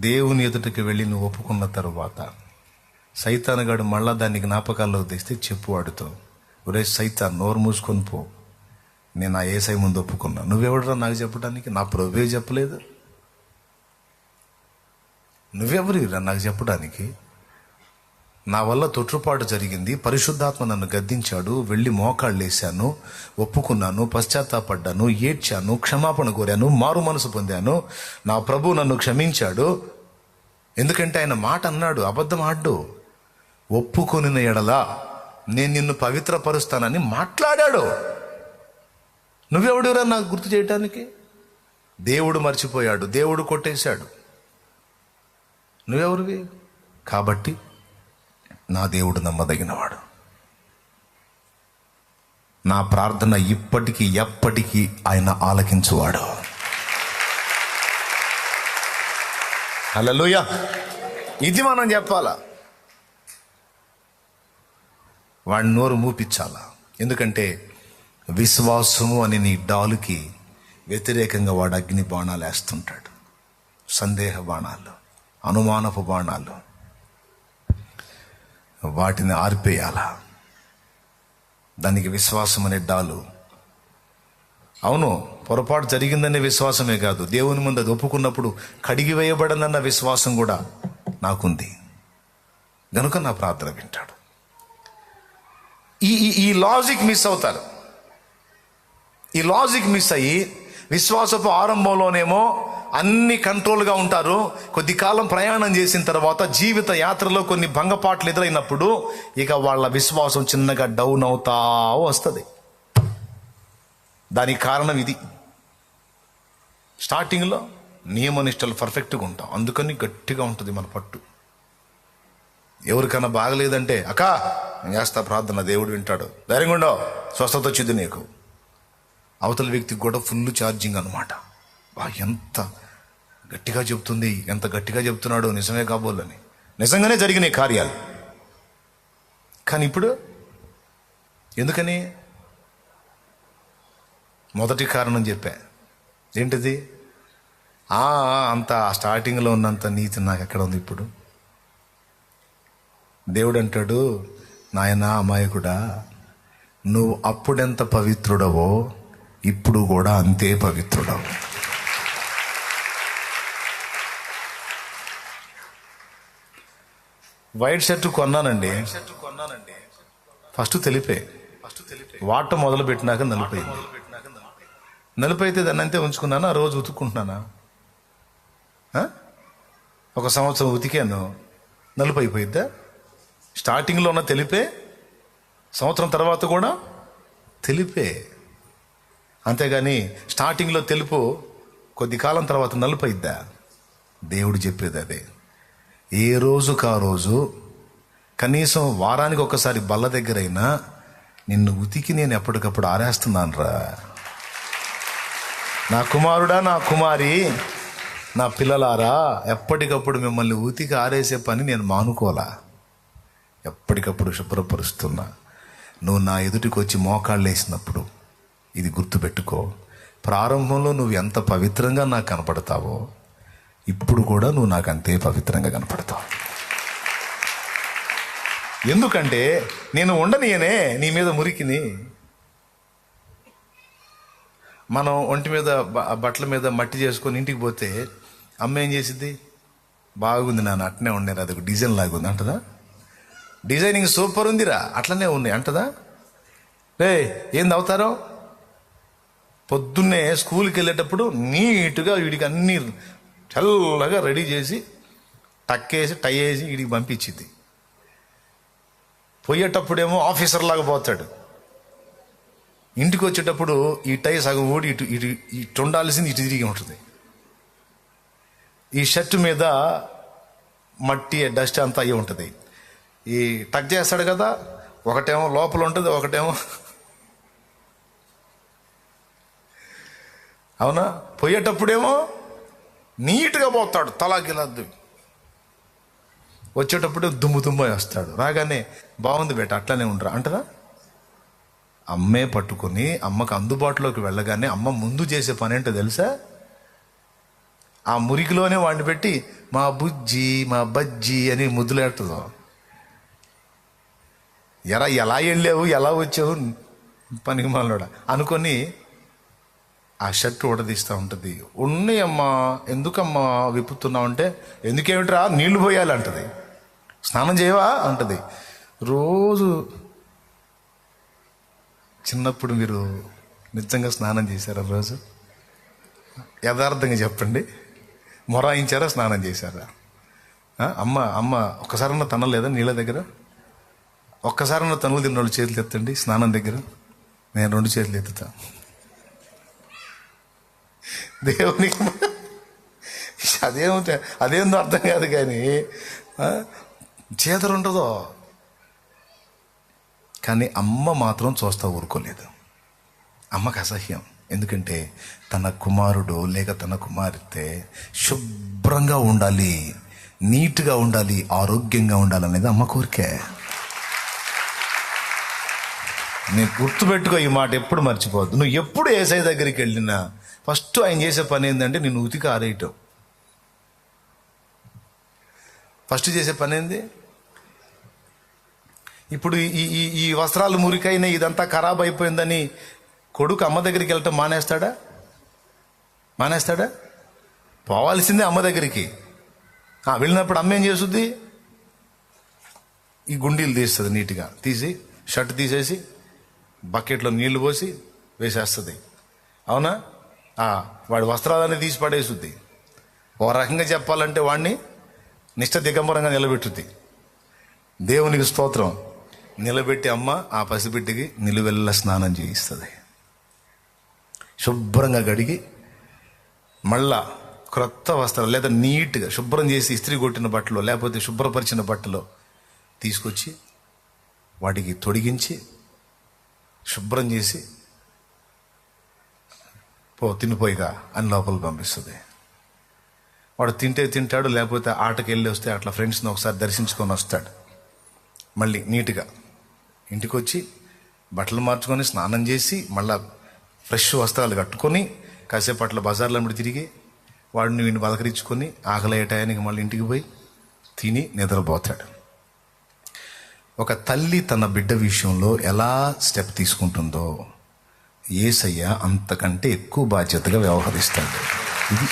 దేవుని ఎదుటికి వెళ్ళి నువ్వు ఒప్పుకున్న తరువాత సైతానగాడు మళ్ళా దాన్ని జ్ఞాపకాల్లో తెస్తే చెప్పు వాడితో ఒరే సైతాన్ నోరు మూసుకొని పో. నేను ఆ ఏసై ముందు ఒప్పుకున్నా. నువ్వెవడరా నాకు చెప్పడానికి? నా ప్రభువే చెప్పలేదు. నువ్వెవరిరా నాకు చెప్పడానికి? నా వల్ల తొట్టుపాటు జరిగింది. పరిశుద్ధాత్మ నన్ను గద్దించాడు. వెళ్ళి మోకాళ్ళేశాను ఒప్పుకున్నాను. పశ్చాత్తాపడ్డాను. ఏడ్చాను. క్షమాపణ కోరాను. మారు మనసు పొందాను. నా ప్రభు నన్ను క్షమించాడు. ఎందుకంటే ఆయన మాట అన్నాడు. అబద్ధం ఆడ్డు. ఒప్పుకొనిన ఎడలా నేను నిన్ను పవిత్రపరుస్తానని మాట్లాడాడు. నువ్వెవడురా నాకు గుర్తు చేయటానికి? దేవుడు మర్చిపోయాడు. దేవుడు కొట్టేశాడు. నువ్వెవరివి? కాబట్టి నా దేవుడు నమ్మదగినవాడు. నా ప్రార్థన ఇప్పటికీ ఎప్పటికీ ఆయన ఆలకించువాడు. హలోయ ఇది మనం చెప్పాలా? వాడి నోరు మూపించాలా? ఎందుకంటే విశ్వాసము అని నీ డాలుకి వ్యతిరేకంగా వాడు అగ్ని బాణాలు వేస్తుంటాడు సందేహ బాణాలు అనుమానపు బాణాలు వాటిని ఆర్పేయాలా? దానికి విశ్వాసం అనే డాలు. అవును పొరపాటు జరిగిందనే విశ్వాసమే కాదు. దేవుని ముందు అది ఒప్పుకున్నప్పుడు కడిగి వేయబడనన్న విశ్వాసం కూడా నాకుంది. గనుక నా ప్రార్థన వింటాడు. ఈ ఈ- ఈ లాజిక్ మిస్ అవుతారు. ఈ లాజిక్ మిస్ అయ్యి విశ్వాసపు ఆరంభంలోనేమో అన్ని కంట్రోల్గా ఉంటారు. కొద్ది కాలం ప్రయాణం చేసిన తర్వాత జీవిత యాత్రలో కొన్ని భంగపాట్లు ఎదురైనప్పుడు ఇక వాళ్ళ విశ్వాసం చిన్నగా డౌన్ అవుతా వస్తుంది. దానికి కారణం ఇది. స్టార్టింగ్లో నియమనిష్టలు పర్ఫెక్ట్గా ఉంటాం. అందుకని గట్టిగా ఉంటుంది మన పట్టు. ఎవరికైనా బాగలేదంటే అక్క చేస్తా ప్రార్థన దేవుడు వింటాడు. ధైర్యంగా ఉండవు స్వస్థత వచ్చింది నీకు. అవతల వ్యక్తికి కూడా ఫుల్ ఛార్జింగ్ అనమాట ఎంత గట్టిగా చెప్తుంది ఎంత గట్టిగా చెప్తున్నాడో నిజమే కాబోలని నిజంగానే జరిగినాయి కార్యాలు. కానీ ఇప్పుడు ఎందుకని? మొదటి కారణం చెప్పా. ఏంటిది? ఆ అంత స్టార్టింగ్లో ఉన్నంత నీతి నాకు ఎక్కడ ఉంది ఇప్పుడు? దేవుడు అంటాడు నాయన అమాయకుడా నువ్వు అప్పుడెంత పవిత్రుడవో ఇప్పుడు కూడా అంతే పవిత్రుడవు. వైట్ షర్ట్ కొన్నానండి. ఫస్ట్ తెలిపే. వాట మొదలు పెట్టినాక నలిపోయింది నలిపైతే దాన్ని అంతే ఉంచుకున్నాను ఆ రోజు ఉతుక్కుంటున్నానా? ఒక సంవత్సరం ఉతికాను. నలుపు అయిపోయిద్దా స్టార్టింగ్లో ఉన్న తెలిపే సంవత్సరం తర్వాత కూడా తెలిపే. అంతేగాని స్టార్టింగ్లో తెలుపు కొద్ది కాలం తర్వాత నలుపు అయిద్దా దేవుడు చెప్పేది అదే. ఏ రోజుకు ఆ రోజు కనీసం వారానికి ఒకసారి బల్ల దగ్గరైనా నిన్ను ఉతికి నేను ఎప్పటికప్పుడు ఆరేస్తున్నాను రా నా కుమారుడా నా కుమారి నా పిల్లలారా ఎప్పటికప్పుడు మిమ్మల్ని ఉతికి ఆరేసే పని నేను మానుకోలా ఎప్పటికప్పుడు శుభ్రపరుస్తున్నా. నువ్వు నా ఎదుటికి వచ్చి మోకాళ్ళు వేసినప్పుడు ఇది గుర్తుపెట్టుకో. ప్రారంభంలో నువ్వు ఎంత పవిత్రంగా నాకు కనపడతావో ఇప్పుడు కూడా నువ్వు నాకు అంతే పవిత్రంగా కనపడతావు. ఎందుకంటే నేను ఉండనియనే నీ మీద మురికిని. మనం ఒంటి మీద బట్టల మీద మట్టి చేసుకొని ఇంటికి పోతే అమ్మ ఏం చేసిద్ది? బాగుంది నాన్న అట్నే ఉండేరా అది ఒక డిజైన్ లాగా ఉంది అంటదా? డిజైనింగ్ సూపర్ ఉందిరా అట్లనే ఉన్నాయి అంటదా? రే ఏంది అవుతారో? పొద్దున్నే స్కూల్కి వెళ్ళేటప్పుడు నీట్గా వీడికి అన్ని తెల్లగా రెడీ చేసి టక్కేసి టై వేసి వీడికి పంపించింది. పోయేటప్పుడేమో ఆఫీసర్ లాగా పోతాడు. ఇంటికి వచ్చేటప్పుడు ఈ టై సగం ఊడి ఇటు ఇటు ఇటు ఉండాల్సింది ఇటు తిరిగి ఉంటుంది. ఈ షర్ట్ మీద మట్టి డస్ట్ అంతా అయ్యి ఉంటుంది. ఈ టక్ చేస్తాడు కదా ఒకటేమో లోపల ఉంటుంది ఒకటేమో అవునా? పోయేటప్పుడేమో నీట్గా పోతాడు తలాగిలద్దు వచ్చేటప్పుడు దుమ్ము దుమ్ము వేస్తాడు. రాగానే బాగుంది బేట అట్లనే ఉండరా. అంటదా? అమ్మే పట్టుకొని అమ్మకు అందుబాటులోకి వెళ్ళగానే అమ్మ ముందు చేసే పని ఏంటో తెలుసా? ఆ మురికిలోనే వాడిని పెట్టి మా బుజ్జి మా బజ్జి అని ముద్దులేడుతుందో ఎరా ఎలా వెళ్ళావు? ఎలా వచ్చావు? పనికి మాలోడా అనుకొని ఆ షర్ట్ ఓడదీస్తూ ఉంటుంది. ఉన్నాయమ్మా ఎందుకమ్మా విప్పుతున్నావు? అంటే ఎందుకేమిట్రా? నీళ్ళు పోయాలి అంటది. స్నానం చేయవా? అంటది. రోజు చిన్నప్పుడు మీరు నిజంగా స్నానం చేశారా రోజు? యథార్థంగా చెప్పండి. మొరాయించారా? స్నానం చేశారా? అమ్మ అమ్మ ఒక్కసారన్నా తనలేదా నీళ్ళ దగ్గర? ఒక్కసారన్నా తనులు తిన్న వాళ్ళు చేతులు ఎత్తండి స్నానం దగ్గర. నేను రెండు చేతులు ఎత్తుతాను దేవునికి అదేమో అదేందో అర్థం కాదు కానీ ఆ, చేదరు ఉండదో కానీ అమ్మ మాత్రం చూస్తా ఊరుకోలేదు. అమ్మకు అసహ్యం. ఎందుకంటే తన కుమారుడు లేక తన కుమార్తె శుభ్రంగా ఉండాలి నీట్గా ఉండాలి ఆరోగ్యంగా ఉండాలనేది అమ్మ కోరికే. నేను గుర్తుపెట్టుకో ఈ మాట ఎప్పుడు మర్చిపోవద్దు. నువ్వు ఎప్పుడు ఏసఐ దగ్గరికి వెళ్ళినా ఫస్ట్ ఆయన చేసే పని ఏంటంటే నేను ఉతికి ఆరేయటం. ఫస్ట్ చేసే పని ఏంది? ఇప్పుడు ఈ ఈ ఈ వస్త్రాలు మురికైన ఇదంతా ఖరాబ్ అయిపోయిందని కొడుకు అమ్మ దగ్గరికి వెళ్ళటం మానేస్తాడా? మానేస్తాడా? పోవాల్సిందే అమ్మ దగ్గరికి. వెళ్ళినప్పుడు అమ్మ ఏం చేస్తుంది? ఈ గుండీలు తీస్తుంది నీట్గా. తీసి షర్ట్ తీసేసి బకెట్లో నీళ్ళు పోసి వేసేస్తుంది. అవునా? వాడి వస్త్రాలన్నీ తీసి పడేస్తుంది ఓ రకంగా చెప్పాలంటే వాడిని నిష్ట దిగంబరంగా నిలబెట్టుద్ది. దేవునికి స్తోత్రం. నిలబెట్టి అమ్మ ఆ పసిబిడ్డకి నిలువెల్ల స్నానం చేయిస్తుంది. శుభ్రంగా గడిగి మళ్ళా క్రొత్త వస్త్రాలు లేదా నీట్గా శుభ్రం చేసి ఇస్త్రీ కొట్టిన బట్టలు లేకపోతే శుభ్రపరిచిన బట్టలు తీసుకొచ్చి వాటికి తొడిగించి శుభ్రం చేసి పో తినిపోయిగా అని లోపల పంపిస్తుంది. వాడు తింటే తింటాడు లేకపోతే ఆటకి వెళ్ళి వస్తే అట్లా ఫ్రెండ్స్ని ఒకసారి దర్శించుకొని వస్తాడు. మళ్ళీ నీట్గా ఇంటికి వచ్చి బట్టలు మార్చుకొని స్నానం చేసి మళ్ళా ఫ్రెష్ వస్త్రాలు కట్టుకొని కాసేపు అట్లా బజార్లో అమ్మిడి తిరిగి వాడిని వీడిని పలకరించుకొని ఆకలి టయానికి మళ్ళీ ఇంటికి పోయి తిని నిద్రపోతాడు. ఒక తల్లి తన బిడ్డ విషయంలో ఎలా స్టెప్ తీసుకుంటుందో ఏసయ్య అంతకంటే ఎక్కువ బాధ్యతగా వ్యవహరిస్తాడు. ఇది